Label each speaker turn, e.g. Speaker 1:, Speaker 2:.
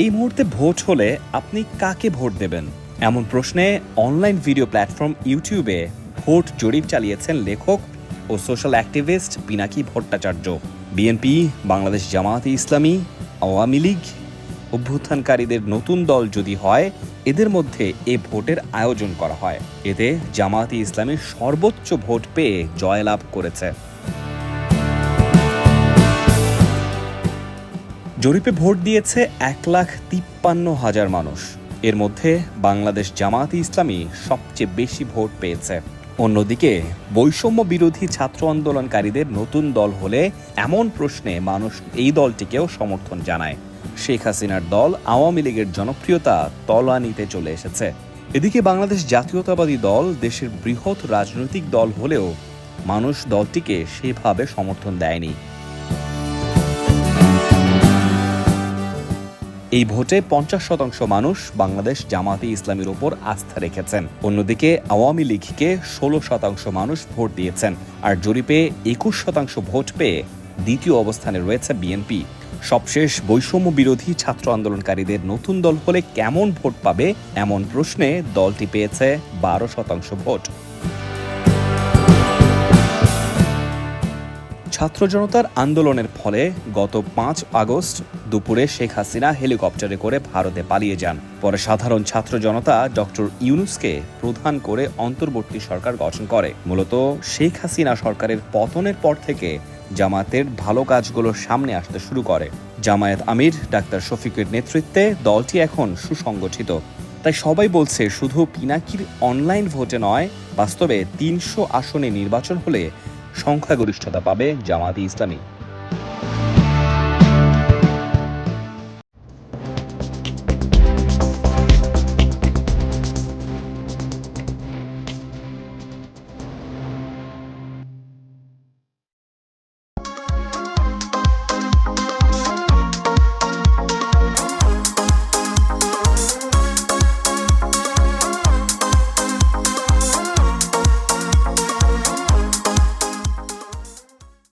Speaker 1: এই মুহূর্তে ভোট হলে আপনি কাকে ভোট দেবেন? এমন প্রশ্নে অনলাইন ভিডিও প্ল্যাটফর্ম ইউটিউবে ভোট জরিপ চালিয়েছেন লেখক ও social activist Pinaki Bhattacharya. BNP, Bangladesh Jamaat-e Islami, Awami League অভ্যুত্থানকারীদের নতুন দল যদি হয়, এদের মধ্যে এ ভোটের আয়োজন করা হয়। এতে জামায়াতে ইসলামী সর্বোচ্চ ভোট পেয়ে জয়লাভ করেছে। জরিপে ভোট দিয়েছে এক লাখ তিপ্পান্ন হাজার মানুষ। এর মধ্যে বাংলাদেশ জামায়াতে ইসলামী সবচেয়ে বেশি ভোট পেয়েছে। অন্যদিকে, বৈষম্য বিরোধী ছাত্র আন্দোলনকারীদের নতুন দল হলে এমন প্রশ্নে মানুষ এই দলটিকেও সমর্থন জানায়। শেখ হাসিনার দল আওয়ামী লীগের জনপ্রিয়তা তলানিতে চলে এসেছে। এদিকে বাংলাদেশ জাতীয়তাবাদী দল দেশের বৃহৎ রাজনৈতিক দল হলেও মানুষ দলটিকে সেভাবে সমর্থন দেয়নি। এই ভোটে পঞ্চাশ শতাংশ মানুষ বাংলাদেশ জামাতে ইসলামের ওপর আস্থা রেখেছেন। অন্যদিকে আওয়ামী লীগকে ষোলো শতাংশ মানুষ ভোট দিয়েছেন আর জরিপে একুশ শতাংশ ভোট পেয়ে দ্বিতীয় অবস্থানে রয়েছে বিএনপি। সবশেষ বৈষম্য বিরোধী ছাত্র আন্দোলনকারীদের নতুন দল হলে কেমন ভোট পাবে এমন প্রশ্নে দলটি পেয়েছে বারো শতাংশ ভোট। ছাত্র জনতার আন্দোলনের ফলে গত পাঁচ আগস্ট দুপুরে শেখ হাসিনা হেলিকপ্টারে করে ভারতে পালিয়ে যান। পরে সাধারণ ছাত্র জনতা ডক্টর ইউনুসকে প্রধান করে অন্তর্বর্তী সরকার গঠন করে। মূলত শেখ হাসিনা সরকারের পতনের পর থেকে জামায়াতের ভালো কাজগুলো সামনে আসতে শুরু করে। জামায়াত আমির ডাক্তার শফিকের নেতৃত্বে দলটি এখন সুসংগঠিত। তাই সবাই বলছে শুধু পিনাকির অনলাইন ভোটে নয়, বাস্তবে তিনশো আসনে নির্বাচন হলে সংখ্যাগরিষ্ঠতা পাবে জামায়াতে ইসলামী।